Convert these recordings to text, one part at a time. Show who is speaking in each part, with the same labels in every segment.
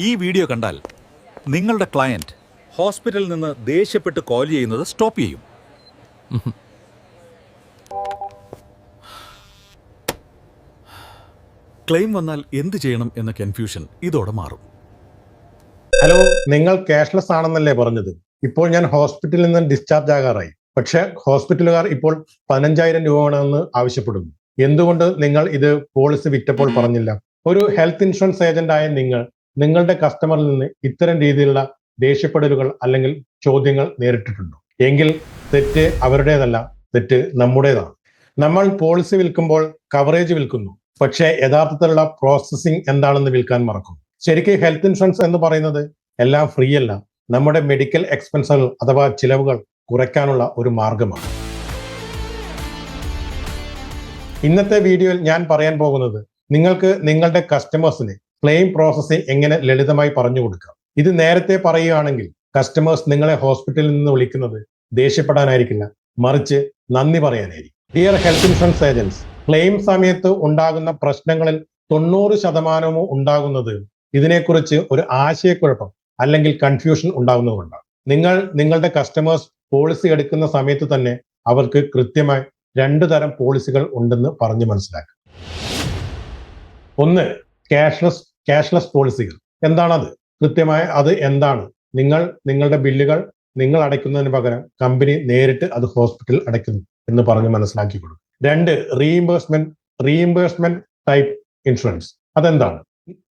Speaker 1: ഈ വീഡിയോ കണ്ടാൽ നിങ്ങളുടെ ക്ലയന്റ് ഹോസ്പിറ്റലിൽ നിന്ന് ദേഷ്യപ്പെട്ട് കോൾ ചെയ്യുന്നത് സ്റ്റോപ്പ് ചെയ്യും. ക്ലെയിം വന്നാൽ എന്ത് ചെയ്യണം എന്ന കൺഫ്യൂഷൻ ഇതോടെ മാറും.
Speaker 2: ഹലോ നിങ്ങൾ ക്യാഷ്ലെസ് ആണെന്നല്ലേ പറഞ്ഞത്? ഇപ്പോൾ ഞാൻ ഹോസ്പിറ്റലിൽ നിന്ന് ഡിസ്ചാർജ് ആകാറായി. പക്ഷെ ഹോസ്പിറ്റലുകാർ ഇപ്പോൾ പതിനഞ്ചായിരം രൂപ വേണമെന്ന് ആവശ്യപ്പെടുന്നു. എന്തുകൊണ്ട് നിങ്ങൾ ഇത് പോളിസി വിറ്റപ്പോൾ പറഞ്ഞില്ല? ഒരു ഹെൽത്ത് ഇൻഷുറൻസ് ഏജന്റായ നിങ്ങൾ നിങ്ങളുടെ കസ്റ്റമറിൽ നിന്ന് ഇത്തരം രീതിയിലുള്ള ദേഷ്യപ്പെടലുകൾ അല്ലെങ്കിൽ ചോദ്യങ്ങൾ നേരിട്ടിട്ടുണ്ടോ. എങ്കിൽ തെറ്റ് അവരുടേതല്ല തെറ്റ് നമ്മുടേതാണ്. നമ്മൾ പോളിസി വിൽക്കുമ്പോൾ കവറേജ് വിൽക്കുന്നു. പക്ഷേ യഥാർത്ഥത്തിലുള്ള പ്രോസസ്സിംഗ് എന്താണെന്ന് വിൽക്കാൻ മറക്കും ശരിക്കും ഹെൽത്ത് ഇൻഷുറൻസ് എന്ന് പറയുന്നത് എല്ലാം ഫ്രീ അല്ല നമ്മുടെ മെഡിക്കൽ എക്സ്പെൻസുകൾ അഥവാ ചിലവുകൾ കുറയ്ക്കാനുള്ള ഒരു മാർഗമാണ്. ഇന്നത്തെ വീഡിയോയിൽ ഞാൻ പറയാൻ പോകുന്നത് നിങ്ങൾക്ക് നിങ്ങളുടെ കസ്റ്റമേഴ്സിന് ക്ലെയിം പ്രോസസ്സിംഗ് എങ്ങനെ ലളിതമായി പറഞ്ഞു കൊടുക്കാം ഇത് നേരത്തെ പറയുകയാണെങ്കിൽ കസ്റ്റമേഴ്സ് നിങ്ങളെ ഹോസ്പിറ്റലിൽ നിന്ന് വിളിക്കുന്നത് ദേഷ്യപ്പെടാനായിരിക്കില്ല. മറിച്ച് നന്ദി പറയാനായിരിക്കും. Dear health insurance agents claim സമയത്ത് ഉണ്ടാകുന്ന പ്രശ്നങ്ങളിൽ തൊണ്ണൂറ് ശതമാനമോ ഉണ്ടാകുന്നത് ഇതിനെക്കുറിച്ച് ഒരു ആശയക്കുഴപ്പം അല്ലെങ്കിൽ കൺഫ്യൂഷൻ ഉണ്ടാകുന്നതുകൊണ്ടാണ്. നിങ്ങൾ നിങ്ങളുടെ കസ്റ്റമേഴ്സ് പോളിസി എടുക്കുന്ന സമയത്ത് തന്നെ അവർക്ക് കൃത്യമായി രണ്ട് തരം പോളിസികൾ ഉണ്ടെന്ന് പറഞ്ഞു മനസ്സിലാക്കുക. ഒന്ന് ക്യാഷ്ലെസ് ക്യാഷ്ലെസ് പോളിസികൾ എന്താണത്? കൃത്യമായ അത് എന്താണ്? നിങ്ങൾ നിങ്ങളുടെ ബില്ലുകൾ നിങ്ങൾ അടയ്ക്കുന്നതിന് പകരം കമ്പനി നേരിട്ട് അത് ഹോസ്പിറ്റൽ അടയ്ക്കുന്നു എന്ന് പറഞ്ഞ് മനസ്സിലാക്കി കൊടുക്കും. രണ്ട് റീഇംബേഴ്സ്മെന്റ് റീഇംബേഴ്സ്മെന്റ് ടൈപ്പ് ഇൻഷുറൻസ് അതെന്താണ്?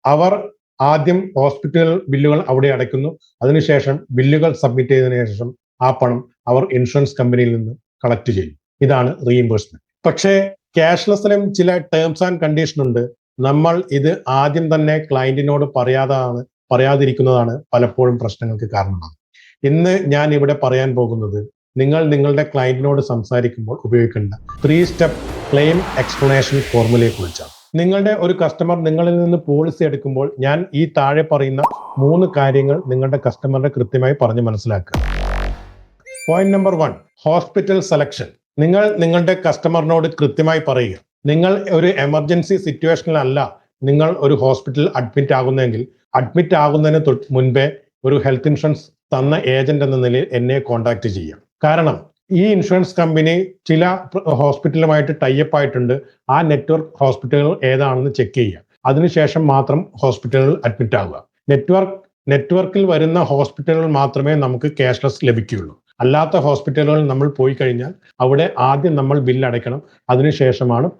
Speaker 2: അവർ ആദ്യം ഹോസ്പിറ്റൽ ബില്ലുകൾ അവിടെ അടയ്ക്കുന്നു. അതിനുശേഷം ബില്ലുകൾ സബ്മിറ്റ് ചെയ്തതിനു ശേഷം ആ പണം അവർ ഇൻഷുറൻസ് കമ്പനിയിൽ നിന്ന് കളക്ട് ചെയ്യും. ഇതാണ് റീഇംബേഴ്സ്മെന്റ് പക്ഷേ ക്യാഷ്ലെസ്സിലും ചില ടേംസ് ആൻഡ് കണ്ടീഷൻ ഉണ്ട്. നമ്മൾ ഇത് ആദ്യം തന്നെ ക്ലയന്റിനോട് പറയാതാണ് പറയാതിരിക്കുന്നതാണ് പലപ്പോഴും പ്രശ്നങ്ങൾക്ക് കാരണമാകുന്നത്. ഇന്ന് ഞാൻ ഇവിടെ പറയാൻ പോകുന്നത് നിങ്ങൾ നിങ്ങളുടെ ക്ലയന്റിനോട് സംസാരിക്കുമ്പോൾ ഉപയോഗിക്കേണ്ട ത്രീ സ്റ്റെപ്പ് ക്ലെയിം എക്സ്പ്ലനേഷൻ ഫോർമുലയെ കുറിച്ചാണ്. നിങ്ങളുടെ ഒരു കസ്റ്റമർ നിങ്ങളിൽ നിന്ന് പോളിസി എടുക്കുമ്പോൾ ഞാൻ ഈ താഴെ പറയുന്ന മൂന്ന് കാര്യങ്ങൾ നിങ്ങളുടെ കസ്റ്റമറിനെ കൃത്യമായി പറഞ്ഞ് മനസ്സിലാക്കുക. Point number one hospital selection നിങ്ങൾ നിങ്ങളുടെ കസ്റ്റമറിനോട് കൃത്യമായി പറയുക. നിങ്ങൾ ഒരു എമർജൻസി സിറ്റുവേഷനിലല്ല നിങ്ങൾ ഒരു ഹോസ്പിറ്റലിൽ അഡ്മിറ്റ് ആകുന്നതെങ്കിൽ അഡ്മിറ്റ് ആകുന്നതിന് മുൻപേ ഒരു ഹെൽത്ത് ഇൻഷുറൻസ് തന്ന ഏജന്റ് എന്ന നിലയിൽ എന്നെ കോൺടാക്ട് ചെയ്യാം. കാരണം ഈ ഇൻഷുറൻസ് കമ്പനി ചില ഹോസ്പിറ്റലുമായിട്ട് ടൈപ്പ് ആയിട്ടുണ്ട്. ആ നെറ്റ്വർക്ക് ഹോസ്പിറ്റലുകൾ ഏതാണെന്ന് ചെക്ക് ചെയ്യുക. അതിനുശേഷം മാത്രം ഹോസ്പിറ്റലുകൾ അഡ്മിറ്റ് ആവുക. നെറ്റ്വർക്ക് നെറ്റ്വർക്കിൽ വരുന്ന ഹോസ്പിറ്റലുകൾ മാത്രമേ നമുക്ക് ക്യാഷ്ലെസ് ലഭിക്കുകയുള്ളൂ. അല്ലാത്ത ഹോസ്പിറ്റലുകളിൽ നമ്മൾ പോയി കഴിഞ്ഞാൽ അവിടെ ആദ്യം നമ്മൾ ബില്ല് അടയ്ക്കണം. അതിനുശേഷമാണ്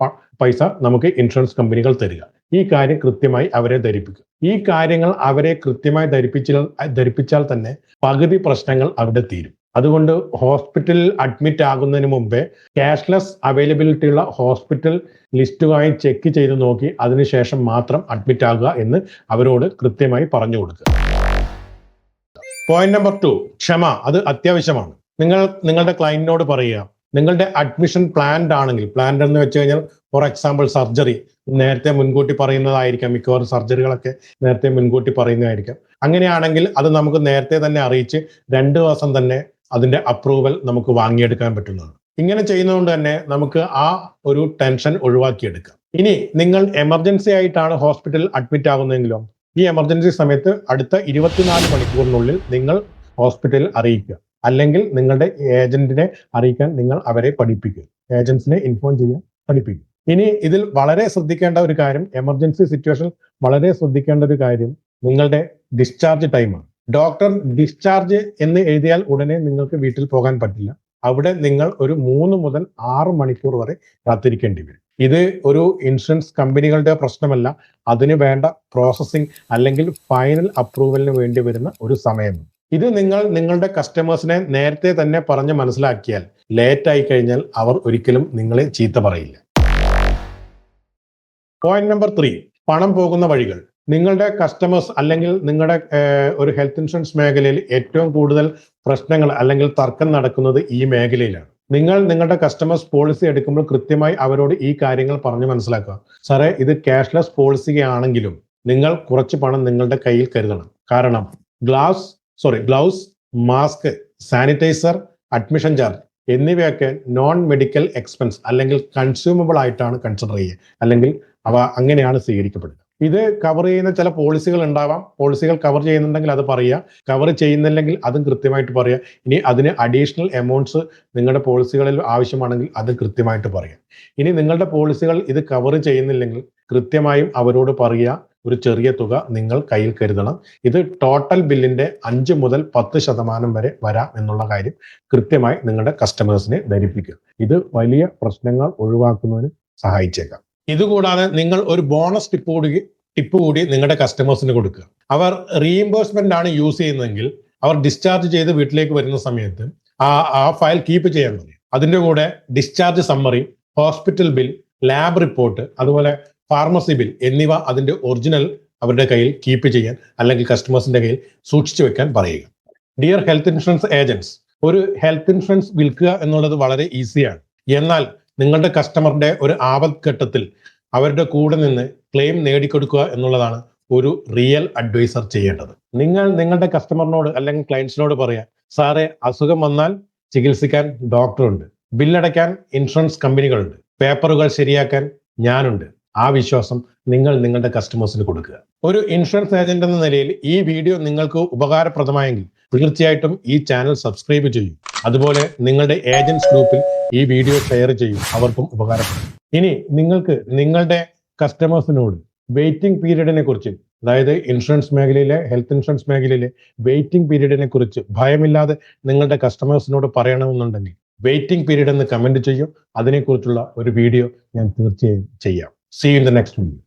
Speaker 2: പൈസ നമുക്ക് ഇൻഷുറൻസ് കമ്പനികൾ തരിക. ഈ കാര്യം കൃത്യമായി അവരെ ധരിപ്പിക്കും. ഈ കാര്യങ്ങൾ അവരെ കൃത്യമായി ധരിപ്പിച്ചാൽ ധരിപ്പിച്ചാൽ തന്നെ പകുതി പ്രശ്നങ്ങൾ അവിടെ തീരും. അതുകൊണ്ട് ഹോസ്പിറ്റലിൽ അഡ്മിറ്റ് ആകുന്നതിന് മുമ്പേ ക്യാഷ്ലെസ് അവൈലബിലിറ്റി ഉള്ള ഹോസ്പിറ്റൽ ലിസ്റ്റുമായി ചെക്ക് ചെയ്ത് നോക്കി അതിനുശേഷം മാത്രം അഡ്മിറ്റ് ആകുക എന്ന് അവരോട് കൃത്യമായി പറഞ്ഞു കൊടുക്കുക. പോയിന്റ് നമ്പർ ടു ക്ഷമ. അത് അത്യാവശ്യമാണ്. നിങ്ങൾ നിങ്ങളുടെ ക്ലയന്റിനോട് പറയുക. നിങ്ങളുടെ അഡ്മിഷൻ പ്ലാൻഡ് ആണെങ്കിൽ പ്ലാൻഡ് എന്ന് വെച്ച് കഴിഞ്ഞാൽ ഫോർ എക്സാമ്പിൾ സർജറി നേരത്തെ മുൻകൂട്ടി പറയുന്നതായിരിക്കാം. മിക്കവാറും സർജറികളൊക്കെ നേരത്തെ മുൻകൂട്ടി പറയുന്നതായിരിക്കാം. അങ്ങനെയാണെങ്കിൽ അത് നമുക്ക് നേരത്തെ തന്നെ അറിയിച്ച് രണ്ട് ദിവസം തന്നെ അതിന്റെ അപ്രൂവൽ നമുക്ക് വാങ്ങിയെടുക്കാൻ പറ്റുന്നതാണ്. ഇങ്ങനെ ചെയ്യുന്നതുകൊണ്ട് തന്നെ നമുക്ക് ആ ഒരു ടെൻഷൻ ഒഴിവാക്കിയെടുക്കാം. ഇനി നിങ്ങൾ എമർജൻസി ആയിട്ടാണ് ഹോസ്പിറ്റലിൽ അഡ്മിറ്റ് ആകുന്നതെങ്കിലോ ഈ എമർജൻസി സമയത്ത് അടുത്ത ഇരുപത്തിനാല് മണിക്കൂറിനുള്ളിൽ നിങ്ങൾ ഹോസ്പിറ്റലിൽ അറിയിക്കുക. അല്ലെങ്കിൽ നിങ്ങളുടെ ഏജന്റിനെ അറിയിക്കാൻ നിങ്ങൾ അവരെ പഠിപ്പിക്കുക. ഏജൻസിനെ ഇൻഫോം ചെയ്യാൻ പഠിപ്പിക്കുക. ഇനി ഇതിൽ വളരെ ശ്രദ്ധിക്കേണ്ട ഒരു കാര്യം എമർജൻസി സിറ്റുവേഷൻ വളരെ ശ്രദ്ധിക്കേണ്ട ഒരു കാര്യം നിങ്ങളുടെ ഡിസ്ചാർജ് ടൈമാണ് ഡോക്ടർ ഡിസ്ചാർജ് എന്ന് എഴുതിയാൽ ഉടനെ നിങ്ങൾക്ക് വീട്ടിൽ പോകാൻ പറ്റില്ല. അവിടെ നിങ്ങൾ ഒരു മൂന്ന് മുതൽ ആറ് മണിക്കൂർ വരെ കാത്തിരിക്കേണ്ടി വരും. ഇത് ഒരു ഇൻഷുറൻസ് കമ്പനികളുടെ പ്രശ്നമല്ല. അതിന് വേണ്ട പ്രോസസ്സിംഗ് അല്ലെങ്കിൽ ഫൈനൽ അപ്രൂവലിന് വേണ്ടി വരുന്ന ഒരു സമയം ഇത് നിങ്ങൾ നിങ്ങളുടെ കസ്റ്റമേഴ്സിനെ നേരത്തെ തന്നെ പറഞ്ഞ് മനസ്സിലാക്കിയാൽ ലേറ്റ് ആയി കഴിഞ്ഞാൽ അവർ ഒരിക്കലും നിങ്ങളെ ചീത്ത പറയില്ല. പോയിന്റ് നമ്പർ ത്രീ പണം പോകുന്ന വഴികൾ. നിങ്ങളുടെ കസ്റ്റമേഴ്സ് അല്ലെങ്കിൽ നിങ്ങളുടെ ഒരു ഹെൽത്ത് ഇൻഷുറൻസ് മേഖലയിൽ ഏറ്റവും കൂടുതൽ പ്രശ്നങ്ങൾ അല്ലെങ്കിൽ തർക്കം നടക്കുന്നത് ഈ മേഖലയിലാണ്. നിങ്ങൾ നിങ്ങളുടെ കസ്റ്റമേഴ്സ് പോളിസി എടുക്കുമ്പോൾ കൃത്യമായി അവരോട് ഈ കാര്യങ്ങൾ പറഞ്ഞു മനസ്സിലാക്കുക. സാറേ ഇത് ക്യാഷ്ലെസ് പോളിസിയാണെങ്കിലും നിങ്ങൾ കുറച്ച് പണം നിങ്ങളുടെ കയ്യിൽ കരുതണം. കാരണം glass sorry glove mask sanitizer admission charge എന്നിവയൊക്കെ നോൺ മെഡിക്കൽ എക്സ്പെൻസ് അല്ലെങ്കിൽ കൺസ്യൂമബിൾ ആയിട്ടാണ് കൺസിഡർ ചെയ്യുക. അല്ലെങ്കിൽ അവ അങ്ങനെയാണ് സ്വീകരിക്കപ്പെടുക. ഇത് കവർ ചെയ്യുന്ന ചില പോളിസികൾ ഉണ്ടാവാം. പോളിസികൾ കവർ ചെയ്യുന്നുണ്ടെങ്കിൽ അത് പറയുക. കവർ ചെയ്യുന്നില്ലെങ്കിൽ അതും കൃത്യമായിട്ട് പറയുക. ഇനി അതിന് അഡീഷണൽ എമൗണ്ട്സ് നിങ്ങളുടെ പോളിസികളിൽ ആവശ്യമാണെങ്കിൽ അത് കൃത്യമായിട്ട് പറയുക. ഇനി നിങ്ങളുടെ പോളിസികൾ ഇത് കവർ ചെയ്യുന്നില്ലെങ്കിൽ കൃത്യമായും അവരോട് പറയുക. ഒരു ചെറിയ തുക നിങ്ങൾ കയ്യിൽ കരുതണം. ഇത് ടോട്ടൽ ബില്ലിന്റെ അഞ്ച് മുതൽ പത്ത് ശതമാനം വരെ വരാം എന്നുള്ള കാര്യം കൃത്യമായി നിങ്ങളുടെ കസ്റ്റമേഴ്സിനെ ധരിപ്പിക്കുക. ഇത് വലിയ പ്രശ്നങ്ങൾ ഒഴിവാക്കുന്നതിന് സഹായിച്ചേക്കാം. ഇതുകൂടാതെ നിങ്ങൾ ഒരു ബോണസ് ടിപ്പ് കൂടി ടിപ്പ് കൂടി നിങ്ങളുടെ കസ്റ്റമേഴ്സിന് കൊടുക്കുക. അവർ റീഇംബേഴ്സ്മെന്റ് ആണ് യൂസ് ചെയ്യുന്നതെങ്കിൽ അവർ ഡിസ്ചാർജ് ചെയ്ത് വീട്ടിലേക്ക് വരുന്ന സമയത്ത് ആ ആ ഫയൽ കീപ്പ് ചെയ്യാൻ പറയും അതിന്റെ കൂടെ discharge summary hospital bill lab report അതുപോലെ ഫാർമസി ബിൽ എന്നിവ അതിന്റെ ഒറിജിനൽ അവരുടെ കയ്യിൽ കീപ്പ് ചെയ്യാൻ അല്ലെങ്കിൽ കസ്റ്റമേഴ്സിന്റെ കയ്യിൽ സൂക്ഷിച്ചു വെക്കാൻ പറയുക. ഡിയർ ഹെൽത്ത് ഇൻഷുറൻസ് ഏജൻസ് ഒരു ഹെൽത്ത് ഇൻഷുറൻസ് വിൽക്കുക എന്നുള്ളത് വളരെ ഈസിയാണ് എന്നാൽ നിങ്ങളുടെ കസ്റ്റമറുടെ ഒരു ആപത് ഘട്ടത്തിൽ അവരുടെ കൂടെ നിന്ന് ക്ലെയിം നേടിക്കൊടുക്കുക എന്നുള്ളതാണ് ഒരു റിയൽ അഡ്വൈസർ ചെയ്യേണ്ടത്. നിങ്ങൾ നിങ്ങളുടെ കസ്റ്റമറിനോട് അല്ലെങ്കിൽ ക്ലയൻസിനോട് പറയാം സാറേ അസുഖം വന്നാൽ ചികിത്സിക്കാൻ ഡോക്ടറുണ്ട് ബില്ലടയ്ക്കാൻ ഇൻഷുറൻസ് കമ്പനികളുണ്ട് പേപ്പറുകൾ ശരിയാക്കാൻ ഞാനുണ്ട്. ആ വിശ്വാസം നിങ്ങൾ നിങ്ങളുടെ കസ്റ്റമേഴ്സിന് കൊടുക്കുക. ഒരു ഇൻഷുറൻസ് ഏജന്റ് എന്ന നിലയിൽ ഈ വീഡിയോ നിങ്ങൾക്ക് ഉപകാരപ്രദമായെങ്കിൽ തീർച്ചയായിട്ടും ഈ ചാനൽ സബ്സ്ക്രൈബ് ചെയ്യും. അതുപോലെ നിങ്ങളുടെ ഏജൻസ് ഗ്രൂപ്പിൽ ഈ വീഡിയോ ഷെയർ ചെയ്യും. അവർക്കും ഉപകാരപ്പെടും. ഇനി നിങ്ങൾക്ക് നിങ്ങളുടെ കസ്റ്റമേഴ്സിനോട് വെയിറ്റിംഗ് പീരീഡിനെ കുറിച്ച് അതായത് ഇൻഷുറൻസ് മേഖലയിലെ ഹെൽത്ത് ഇൻഷുറൻസ് മേഖലയിലെ വെയിറ്റിംഗ് പീരീഡിനെ കുറിച്ച് ഭയമില്ലാതെ നിങ്ങളുടെ കസ്റ്റമേഴ്സിനോട് പറയണമെന്നുണ്ടെങ്കിൽ വെയിറ്റിംഗ് പീരീഡ് എന്ന് കമന്റ് ചെയ്യും. അതിനെക്കുറിച്ചുള്ള ഒരു വീഡിയോ ഞാൻ തീർച്ചയായും ചെയ്യാം. See in the next video